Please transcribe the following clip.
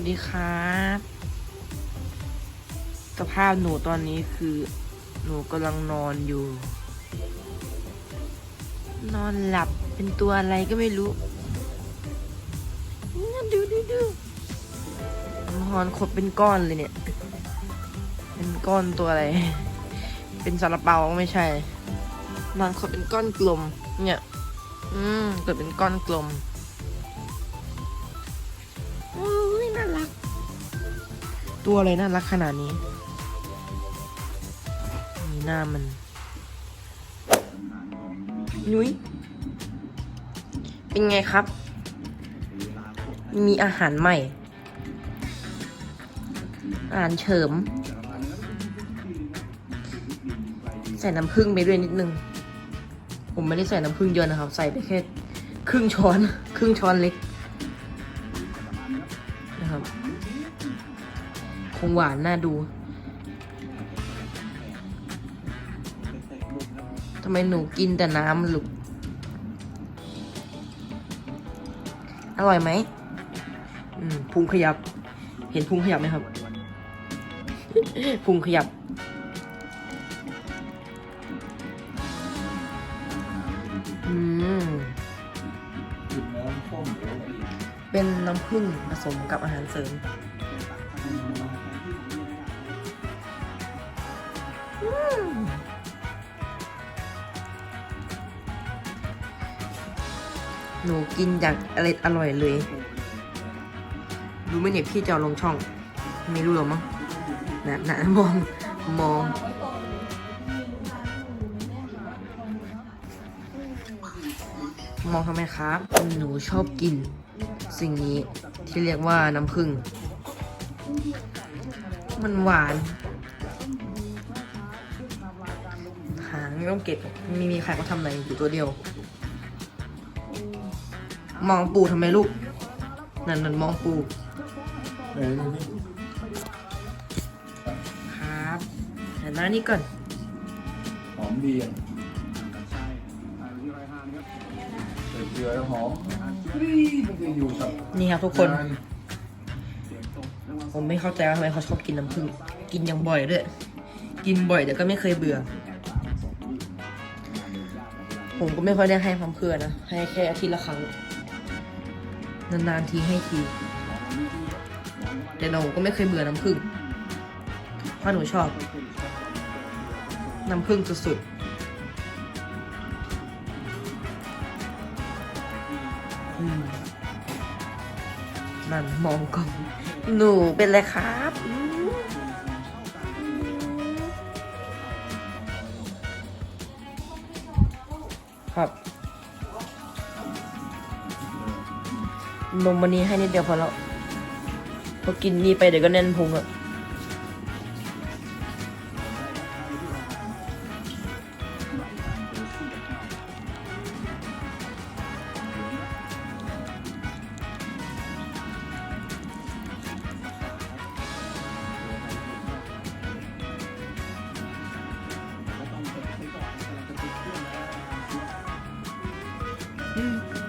สวัสดีครับสภาพหนูตอนนี้คือหนูกำลังนอนอยู่ นอนหลับเป็นตัวอะไรก็ไม่รู้นั่นดูดูดูนอนขดเป็นก้อนเลยเนี่ย เป็นก้อนตัวอะไร เป็นซาลาเปาไม่ใช่ นอนขดเป็นก้อนกลม เนี่ย อืมเกิดเป็นก้อนกลม ตัวอะไรน่ารักขนาดนี้ มีหน้ามันนุ้ยเป็นไงครับ มีอาหารใหม่ อาหารเฉิม ใส่น้ำผึ้งไปด้วยนิดนึง ผมไม่ได้ใส่น้ำผึ้งเยอะนะครับ ใส่ไปแค่ครึ่งช้อน ครึ่งช้อนเล็ก คงหวานน่าดูทำไมหนูกินแต่น้ำลูกอร่อยไหมอืมพุงขยับ เห็นพุงขยับไหมครับ พุงขยับ อืมกินน้ำส้มหรืออะไรอีกเป็นน้ำผึ้งผสมกับอาหารเสริม หนูกินอย่างอร่อยอร่อยเลย รู้ไหมเนี่ยพี่จะเอาลงช่อง ไม่รู้หรอมั้งนะนะมองมอง มองทำไมครับ หนูชอบกิน สิ่งนี้ที่เรียกว่าน้ำผึ้งมันหวาน ไม่ต้องเก็บมีมีใครเขาทำอะไรอยู่ตัวเดียว มองปูทำไมลูก นั่นนั่นมองปู่ครับเห็นหน้านี่ก่อน หอมดีอะเกลือแล้วหอมนี่มันจะอยู่กับนี่ครับทุกคน ผมไม่เข้าใจว่าทำไมเขาชอบกินน้ำผึ้งกินอย่างบ่อยด้วย กินบ่อยแต่ก็ไม่เคยเบื่อ ผมก็ไม่ค่อยได้ให้ความเพื่อนนะ ให้แค่อาทิตย์ละครั้ง นานๆทีให้ที แต่หนูก็ไม่เคยเบื่อน้ำผึ้งเพราะหนูชอบ น้ำผึ้งสุดๆนั่นมองกล้องหนูเป็นไรครับ ครับนมวันนี้ให้นิดเดียวพอแล้วพอกินนี่ไปเดี๋ยวก็แน่นพุงอะ 嗯。